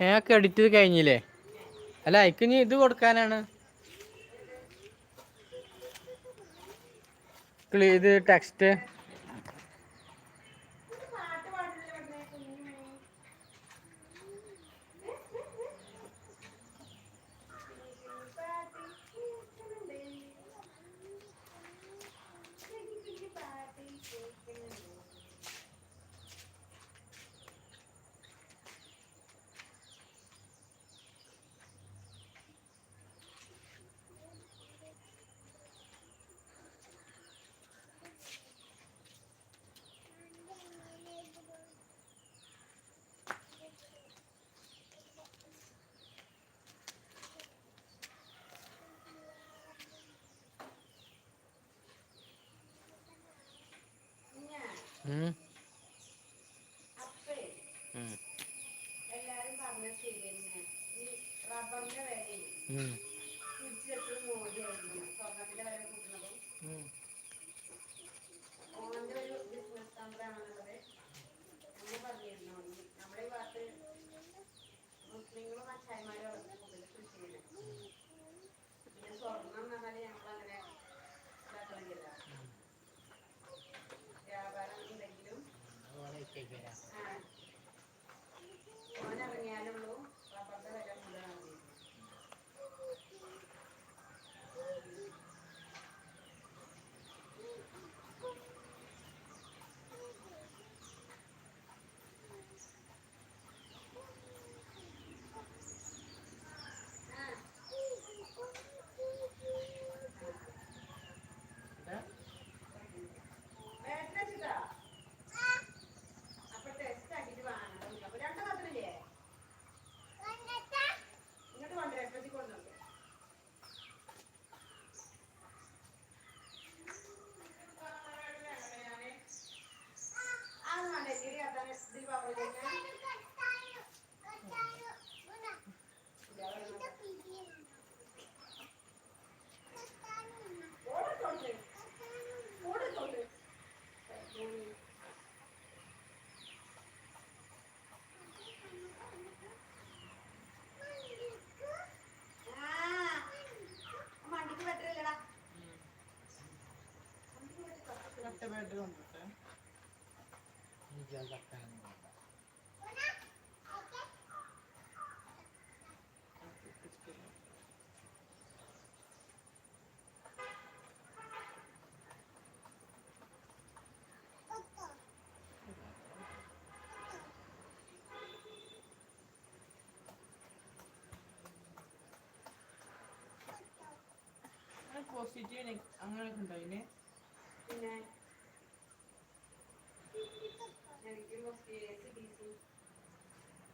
ഞാനൊക്കെ എഡിറ്റ് ചെയ്ത് കഴിഞ്ഞില്ലേ? അല്ല അയക്ക് ഇനി ഇത് കൊടുക്കാനാണ്. ഇത് ടെക്സ്റ്റ് എല്ലാരും പറഞ്ഞ ശരി തന്നെ ഈ റബ്ബറിന്റെ വിലയും 嗯。我那个年。ഒറ്റ ബെഡ്റൂം ഉണ്ട് പോസിറ്റീവ് അങ്ങനെയൊക്കെ ഉണ്ടോ അതിന്? പിന്നെ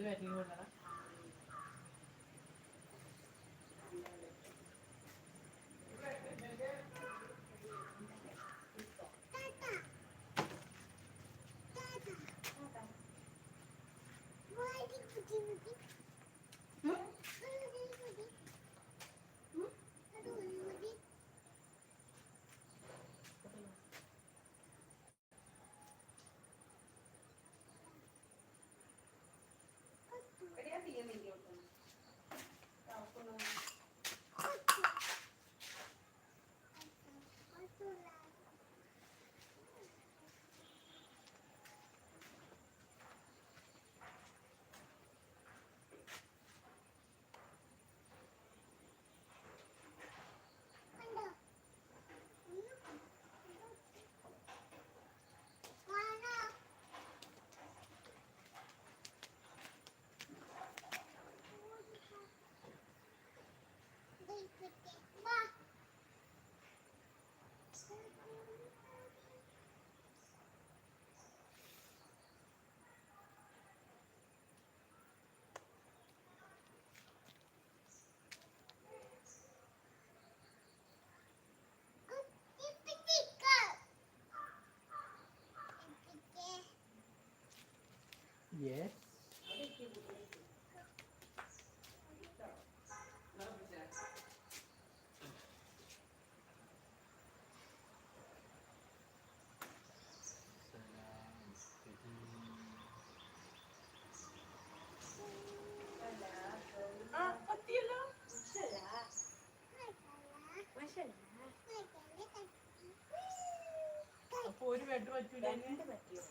ഇത് വരുന്നുള്ളതാ Yes. Ah, pati lang. Masala. Masala. അപ്പോൾ ഒരു ബെഡ് പറ്റൂല പറ്റിയോ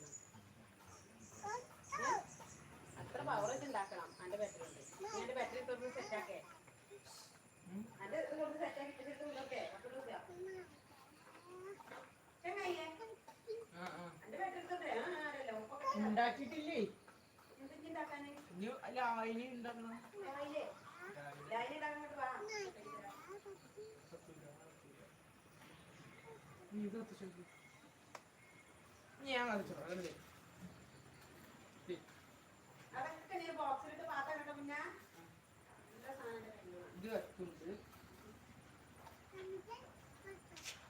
ഞാൻ കളിച്ചോളാം ബോക്സിലിട്ട്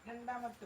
രണ്ടാമത്തെ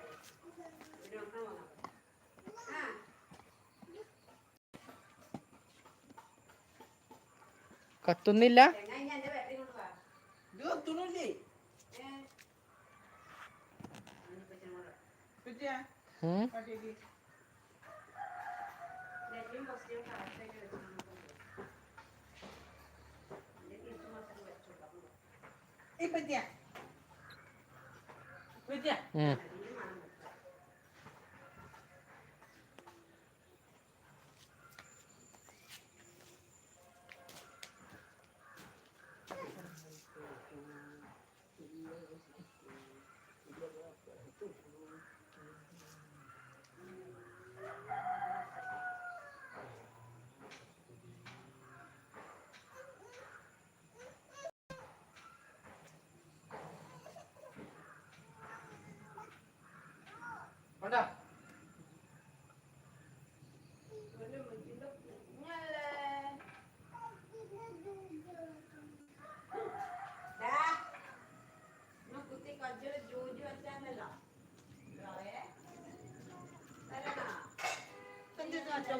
കത്തുന്നില്ല. ഇപ്പത്തിയാ ഇപ്പത്തിയാ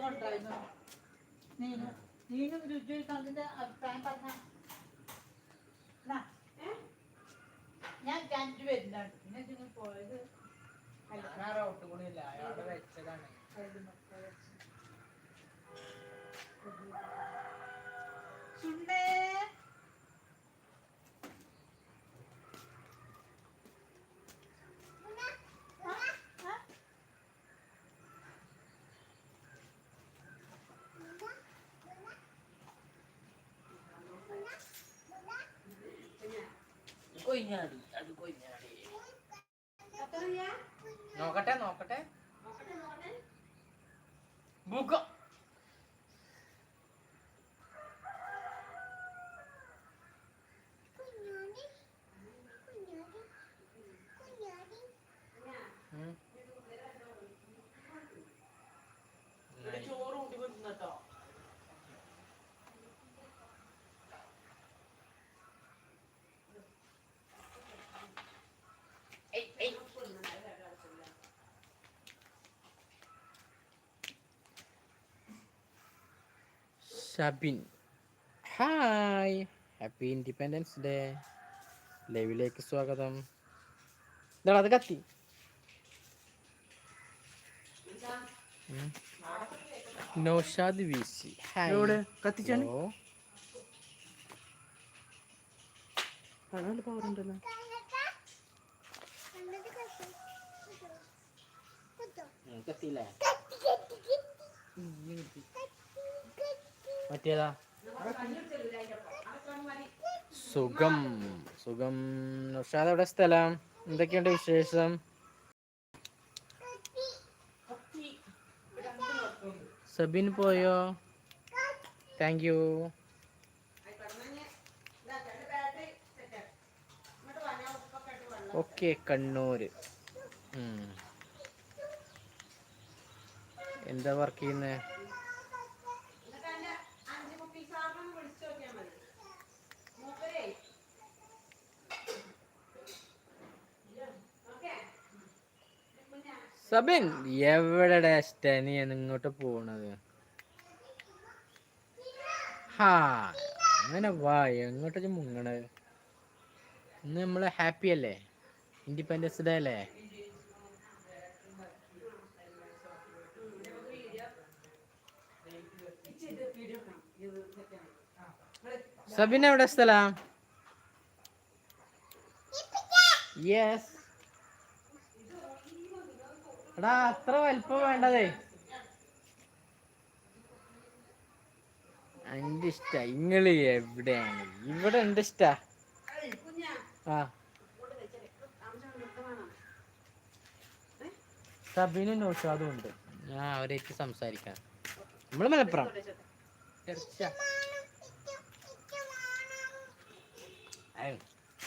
കൊണ്ടുവരുന്നു. ഞാൻ പോയത് വെച്ചതാണ്. നോക്കട്ടെ നോക്കട്ടെ. Book Syabin. Hai, Happy Independence Day. Lebih lewi kesuah katam. Dah lah tegati. Hmm? No Shadi VC. Hai. Yaudah, kati jani. Oh. Tanah lupa orang dalam. Kati lah. Kati, kati, kati. മറ്റേതാ? സുഖം സുഖം. നുഷാദ് എവിടെ സ്ഥലം? എന്തൊക്കെയുണ്ട് വിശേഷം? സബിൻ പോയോ? Thank you okay Kannur. എന്താ work ചെയ്യുന്നേ? സബിൻ എവിടെ സ്റ്റനിയാണ് ഇങ്ങോട്ട് പോണത്? ഹാ അങ്ങനെ വാ എങ്ങോട്ട് മുങ്ങണത് ഇന്ന് നമ്മൾ ഹാപ്പി അല്ലേ? ഇൻഡിപെൻഡൻസ് ഡേ അല്ലേ? സബിൻ എവിടെ സ്ഥലം? യെസ് എടാ അത്ര വലിപ്പം വേണ്ടതേ. എന്റെ ഇഷ്ട. ഇങ്ങൾ എവിടെയാണ്? ഇവിടെ ഉണ്ട് ഇഷ്ട. ആ. സബിനും നൗഷാദും ഉണ്ട്. ഞാൻ അവരേക്ക് സംസാരിക്കാം. നമ്മൾ മലപ്പുറം.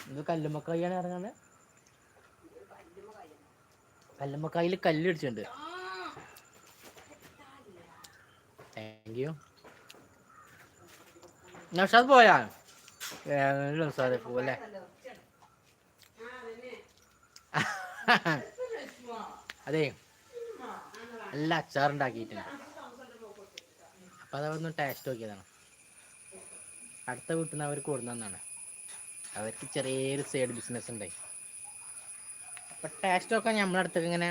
ഇത് കല്ലുമ്മക്കായാണ് ഇറങ്ങാണ് കല്ലുമ്മക്കായിൽ കല്ല് ഇടിച്ചിട്ടുണ്ട് താങ്ക് യു നഷാദ് പോയാ? സാറേ അതന്നെ അതെ നല്ല അച്ചാറുണ്ടാക്കിയിട്ടുണ്ട്. അപ്പൊ അതൊന്ന് ടേസ്റ്റ് നോക്കിയതാണ്. അടുത്ത വീട്ടിൽ നിന്ന് അവർ കൊടുന്നതാണ് അവർക്ക് ചെറിയൊരു സൈഡ് ബിസിനസ് ഉണ്ടായി. അപ്പൊ ടേസ്റ്റ് നോക്കാൻ നമ്മളെ അടുത്തേക്ക് ഇങ്ങനെ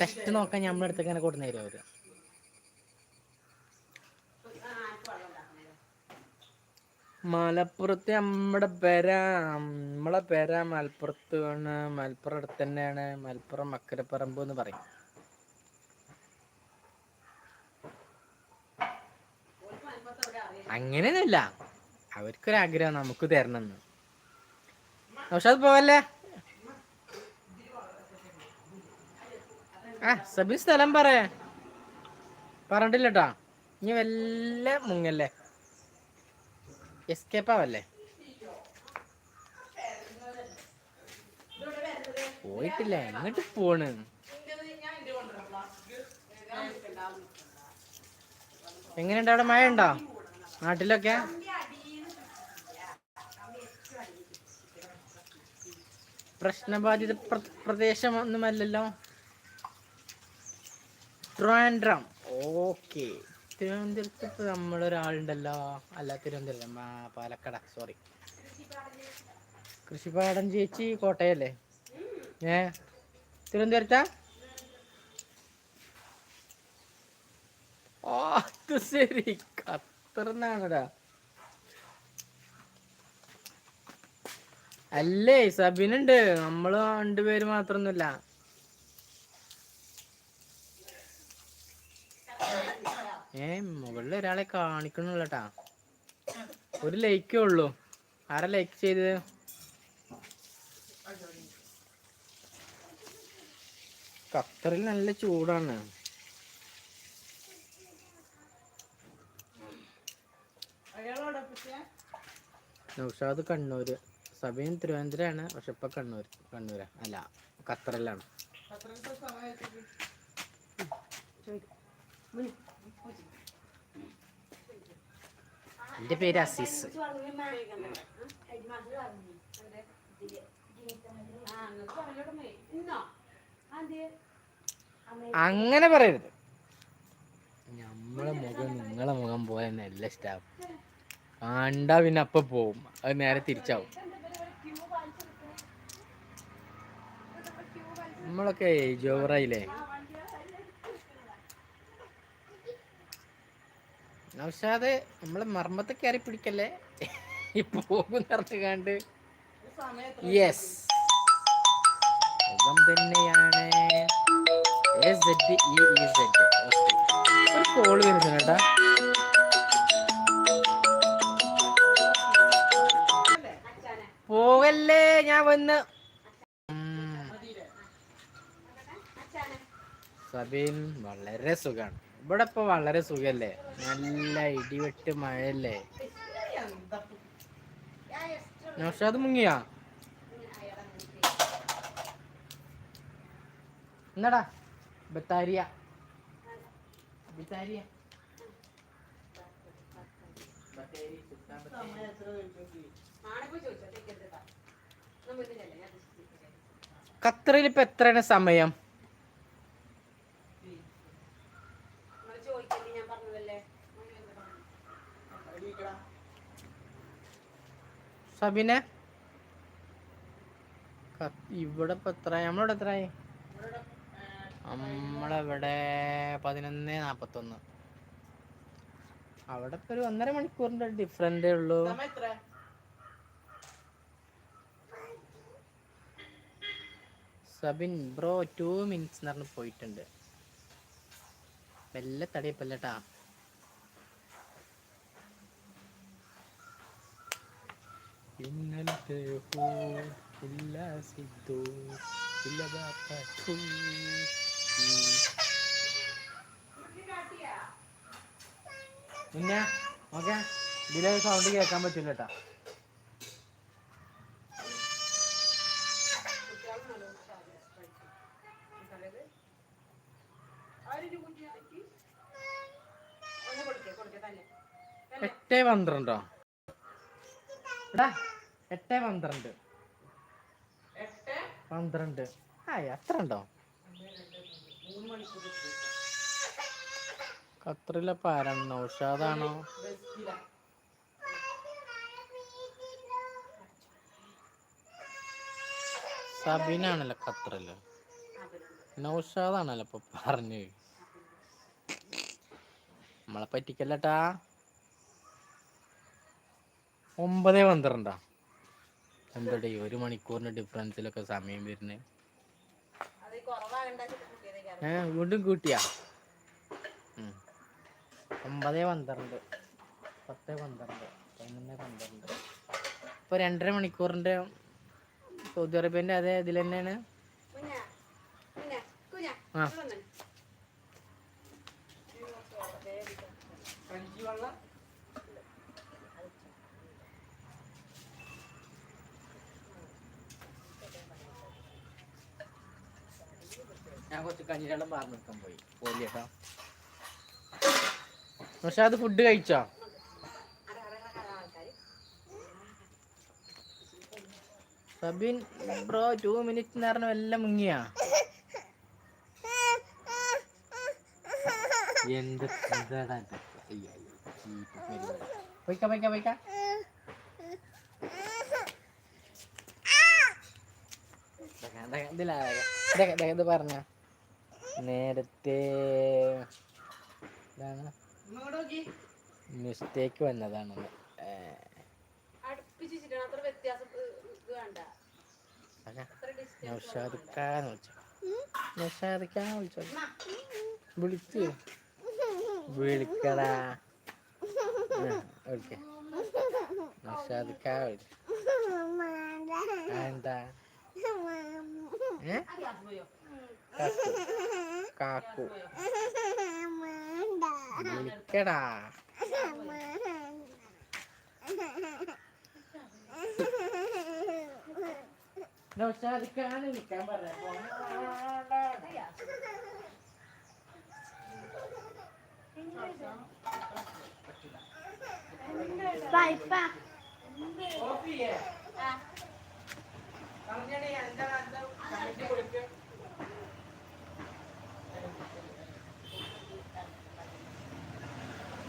ടെസ്റ്റ് നോക്കാൻ നമ്മളെ അടുത്തേക്ക് ഇങ്ങനെ കൊടുന്നു തരും ഉണ്ടാക്കണേ മലപ്പുറത്ത് നമ്മുടെ പെര നമ്മളെ പെര മലപ്പുറത്ത് ആണ് മലപ്പുറം അടുത്ത് തന്നെയാണ് മലപ്പുറം മക്കരപ്പറമ്പ് എന്ന് പറയും. അങ്ങനെയൊന്നുമില്ല. അവർക്കൊരാഗ്രഹം നമുക്ക് തരണമെന്ന് പക്ഷെ അത് പോവല്ലേ? ആ സബി സ്ഥലം പറയാ പറഞ്ഞിട്ടില്ലട്ടാ. ഇനി വല്ല മുങ്ങല്ലേ? എസ്കേപ്പ് ആവല്ലേ? പോയിട്ടില്ല. എങ്ങോട്ട് പോണ്? എങ്ങനെയുണ്ട് അവിടെ മഴ ഉണ്ടോ നാട്ടിലൊക്കെ പ്രശ്നബാധിത പ്രദേശം പ്രദേശമൊന്നുമല്ലല്ലോ. ട്രിവാൻഡ്രം. ഓക്കെ. തിരുവനന്തപുരത്ത് ഇപ്പൊ നമ്മളൊരാളുണ്ടല്ലോ. അല്ല തിരുവനന്തപുരം പാലക്കട. സോറി കൃഷിപാടം ചേച്ചി കോട്ടയല്ലേ? ഏ? തിരുവനന്തപുരത്താ? ഓ അത് ശരി. കത്തറന്നാണടാ അല്ലേ സബിനുണ്ട്. നമ്മൾ രണ്ടുപേര് മാത്രൊന്നുമില്ല. ഏ മുകളിൽ ഒരാളെ കാണിക്കണുള്ളട്ടാ. ഒരു ലൈക്കേ ഉള്ളൂ. ആരാ ലൈക്ക് ചെയ്തത്? ഖത്തറിൽ നല്ല ചൂടാണ്. നൗഷാദ് കണ്ണൂര്. സബീൻ തിരുവനന്തപുരമാണ്. പക്ഷെ ഇപ്പൊ കണ്ണൂർ കണ്ണൂരാ. അല്ല ഖത്തറിലാണ്. അത്രത്തെ എന്റെ പേര് അസീസ്. അങ്ങനെ പറയരുത്. നമ്മളെ മുഖം നിങ്ങളെ മുഖം പോലെ അല്ല ഇഷ്ടാവും. കണ്ട പിന്നെ അപ്പൊ പോവും. അത് നേരെ തിരിച്ചാവും. നമ്മളൊക്കെ ഏജ് ഓവറായില്ലേ? നൗഷാദ് നമ്മളെ മർമ്മത്തെ കയറി പിടിക്കല്ലേ? ഇപ്പൊ പോകും കണ്ട്. യെസ് തന്നെയാണ്. E E. ഒരു കോൾ വരുന്നു കേട്ടാ. പോകല്ലേ ഞാൻ വന്ന്. സബീൻ വളരെ സുഖാണ്. ഇവിടെ ഇപ്പൊ വളരെ സുഖല്ലേ? നല്ല ഇടിവെട്ട് മഴയല്ലേ? നൗഷാദ് മുങ്ങിയാ? എന്നടാ ബത്താരിയ. ബത്താരിയ. ഖത്തറിൽ ഇപ്പൊ എത്രയാണ് സമയം? സബിനെ? ഇവിടെ ഇപ്പൊ എത്ര നമ്മളിവിടെ എത്രയായി നമ്മളിവിടെ? പതിനൊന്ന് നാപ്പത്തൊന്ന്. അവിടെ ഇപ്പൊ ഒരു ഒന്നര മണിക്കൂറിന്റെ ഡിഫറന്റേ ഉള്ളൂ. സബിൻ ബ്രോ ടു മിനിറ്റ്സ് എന്ന് പറഞ്ഞ് പോയിട്ടുണ്ട്. മെല്ലെ തടിയപ്പല്ലട്ടാ ഇന്നലത്തെ ഇല്ല സിദ്ധു ഇല്ല ബാപ്പു പിന്നെ ഓക്കെ ഇതിലെ സൗണ്ട് കേൾക്കാൻ പറ്റില്ല കേട്ടാ. എട്ട് പന്ത്രണ്ടോ എടാ എട്ട് പന്ത്രണ്ട്. പന്ത്രണ്ട്. ആ എത്ര ഉണ്ടോ? മൂന്ന് മണിക്കൂർ ഖത്തറിലെ ആരാണ് നൗഷാദാണോ? സബിനാണല്ലോ ഖത്തറിൽ നൗഷാദാണല്ലോ ഇപ്പൊ പറഞ്ഞു. നമ്മളെ പറ്റിക്കല്ലട്ടാ. ഒമ്പത് പന്ത്രണ്ടാ. എന്തടി ഒരു മണിക്കൂറിന്റെ ഡിഫറൻസിലൊക്കെ സമയം വരുന്നത് ഏ വീണ്ടും കൂട്ടിയാ. ഒമ്പത് പന്ത്രണ്ട്. പത്ത് പന്ത്രണ്ട്. പതിനൊന്ന് പന്ത്രണ്ട്. ഇപ്പൊ രണ്ടര മണിക്കൂറിന്റെ സൗദി അറേബ്യന്റെ അതേ ഇതിൽ തന്നെയാണ് ആ. ഇവിടെ വന്നേ. കഞ്ചി വെള്ളം ഞാൻ കുറച്ച് കഞ്ഞിരളം പാർന്ന് നിൽക്കാൻ പോയി. പോലി പക്ഷെ അത് ഫുഡ് കഴിച്ചോ. സബിൻ ബ്രോ ടു മിനിറ്റ് എന്ന് പറഞ്ഞ എല്ലാം മുങ്ങിയാ? എന്ത്. പോയിക്കാ പോയിക്കാ പോയിക്കാ. ഇത് പറഞ്ഞ. നേരത്തെ ഇതാണ്. മിസ്റ്റേക്ക് നൗഷാദിക്കാന്ന് വിളിച്ചു. വിളിച്ചു. വിളിക്കടാ. വിളിക്ക. നൗഷാദിക്കാ എന്താ? ഏ? കാക്കു. വിളിക്കടാ. പറഞ്ഞ. വായ്പ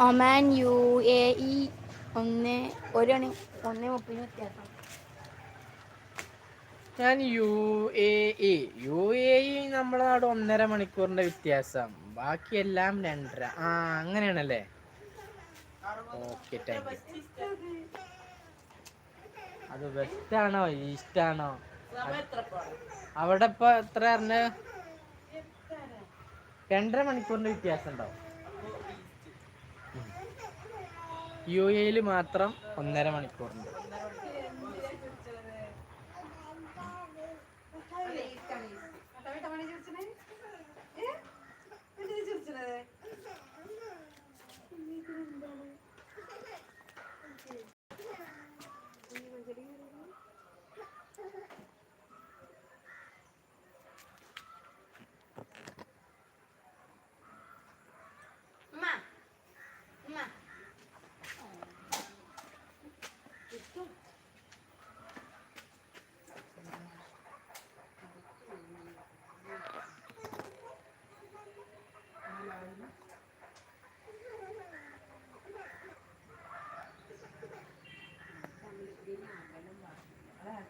ഒമാൻ യു എ ഇ ഒന്ന് ഒരു മണി ഒന്ന് മുപ്പതിന് വ്യത്യാസം. ഞാൻ U A E. U A E നമ്മുടെ നാട് ഒന്നര മണിക്കൂറിന്റെ വ്യത്യാസം. ബാക്കിയെല്ലാം രണ്ടര. ആ അങ്ങനെയാണല്ലേ? ഓക്കെ താങ്ക് യു അത് വെസ്റ്റ് ആണോ ഈസ്റ്റ് അവിടെ ഇപ്പൊ എത്ര രണ്ടര മണിക്കൂറിന്റെ വ്യത്യാസം ഉണ്ടാവും. യു എയിൽ മാത്രം ഒന്നര മണിക്കൂറുണ്ട്.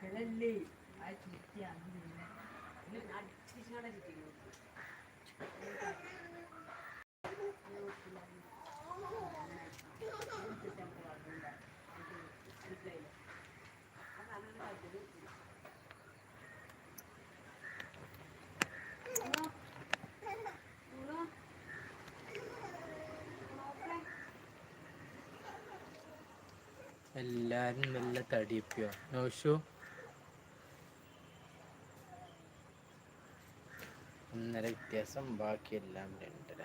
മക്കളല്ലേ? ആ ചിരിക്കാണ് എല്ലാരും നല്ല തടിയപ്പിയോ നോഷു? ഒന്നര വ്യത്യാസം ബാക്കിയെല്ലാം രണ്ടര.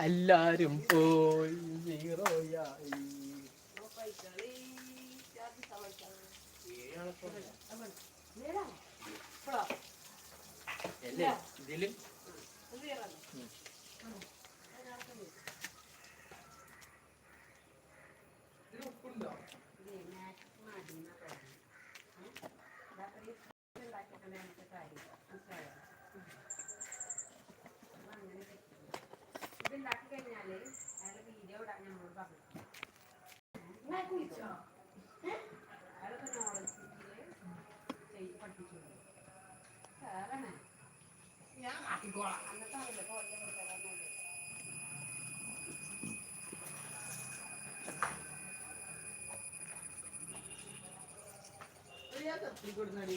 എല്ലാരും പോയി സീറോയായി ഇതിൽ? ഇത് കേറാലോ? ഉം. ഉം. അതിനകത്ത് നീ. ഇതിന് ഉപ്പുണ്ടോ ഇത് maximum അടിയുന്ന കാര്യം. ഉം. ഇതാ ഒരു ഉണ്ടാക്കിയപ്പോൾ നമുക്ക് കാര്യം. മനസ്സിലായോ? ഉം. അപ്പൊ അങ്ങനെ കിട്ടും. ഇത് ഉണ്ടാക്കി കഴിഞ്ഞാൽ അയാളെ വീഡിയോ ഇടാൻ നമ്മളോട് പറഞ്ഞു അയാളൊക്കെ നോളജ് ചെയ്ത് പഠിപ്പിച്ചു വേറെ ഞാൻ ആക്കിക്കോളാം. അന്നത്തെ അറിയില്ല കൊല്ലം കൊടുക്കാറുണ്ട് ഇത് ഞാൻ തപ്പിക്കൊടുന്നടി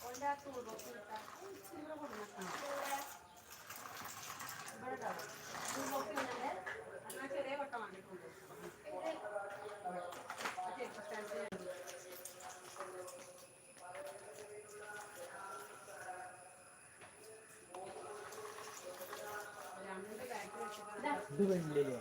ഓന്റെ ആ ഇത് വെള്ളിലേ